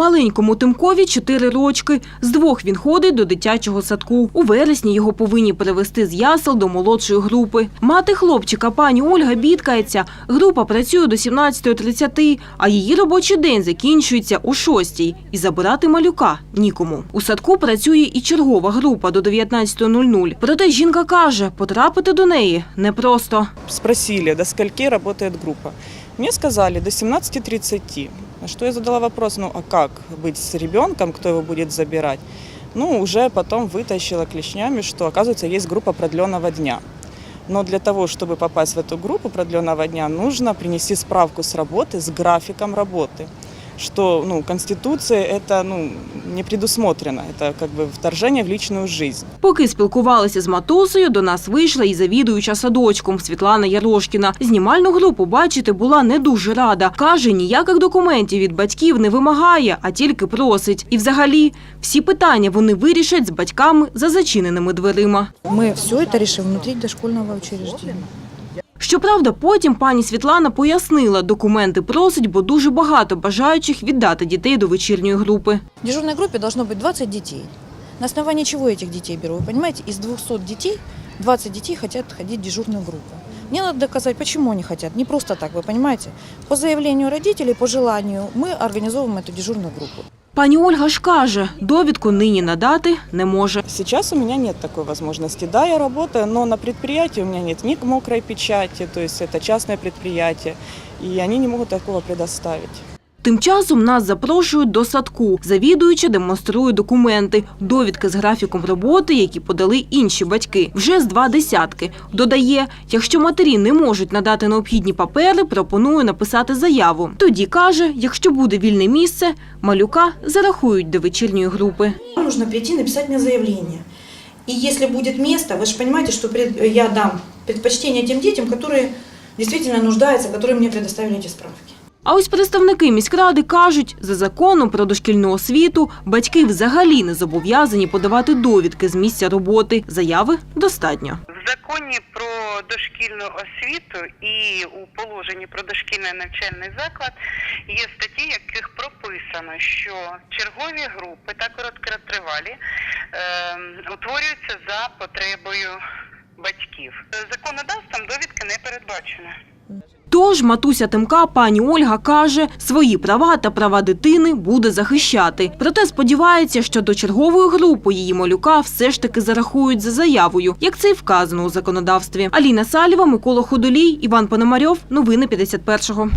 Маленькому Тимкові 4 рочки. З двох він ходить до дитячого садку. У вересні його повинні перевести з ясел до молодшої групи. Мати хлопчика, пані Ольга, бідкається. Група працює до 17.30, а її робочий день закінчується о 6 І забирати малюка нікому. У садку працює і чергова група до 19.00. Проте жінка каже, потрапити до неї непросто. Спросили, до скольки работает группа. Мне сказали, до 17.30. На что я задала вопрос, ну а как быть с ребенком, кто его будет забирать? Ну, уже потом вытащила клешнями, что, оказывается, есть группа продленного дня. Но для того, чтобы попасть в эту группу продленного дня, нужно принести справку с работы, с графиком работы. Что ну, Конституция это ну, не предусмотрено, это как бы вторжение в личную жизнь. Поки спілкувалися з матусею, до нас вийшла і завідуюча садочком Світлана Ярошкіна. Знімальну групу бачити була не дуже рада. Каже, ніяких документів від батьків не вимагає, а тільки просить. І взагалі, всі питання вони вирішать з батьками за зачиненими дверима. Мы все это решим внутри дошкольного учреждения. Щоправда, потім пані Світлана пояснила, документи просить, бо дуже багато бажаючих віддати дітей до вечірньої групи. В дежурной группе должно быть 20 детей. На основании чего этих детей беру? Вы понимаете, из 200 детей 20 детей хотят ходить в дежурную группу. Мне надо доказать, почему они хотят. Не просто так, вы понимаете. По заявлению родителей, по желанию, мы организовываем эту дежурную группу. Пані Ольга ж каже, довідку нині надати не може. Сейчас у меня нет такой возможности. Да, я работаю, но на предприятии у меня нет ни мокрой печати, то есть это частное предприятие, и они не могут такого предоставить. Тим часом нас запрошують до садку. Завідуюча демонструє документи, довідки з графіком роботи, які подали інші батьки. Вже з два десятки. Додає, якщо матері не можуть надати необхідні папери, пропонує написати заяву. Тоді каже, якщо буде вільне місце, малюка зарахують до вечірньої групи. Вам нужно прийти написать мне заявление. И если будет место, вы же понимаете, что пред- я дам предпочтение тем детям, которые действительно нуждаются, которые мне предоставили эти справки. А ось представники міськради кажуть, за законом про дошкільну освіту батьки взагалі не зобов'язані подавати довідки з місця роботи. Заяви достатньо. В законі про дошкільну освіту і у положенні про дошкільний навчальний заклад є статті, яких прописано, що чергові групи та короткотривалі е, утворюються за потребою батьків. Законодавством довідки не передбачено. Тож матуся Тимка пані Ольга каже, свої права та права дитини буде захищати. Проте сподівається, що до чергової групи її малюка все ж таки зарахують за заявою, як це й вказано у законодавстві. Аліна Салєва, Микола Ходолій, Іван Пономарьов. Новини 51-го.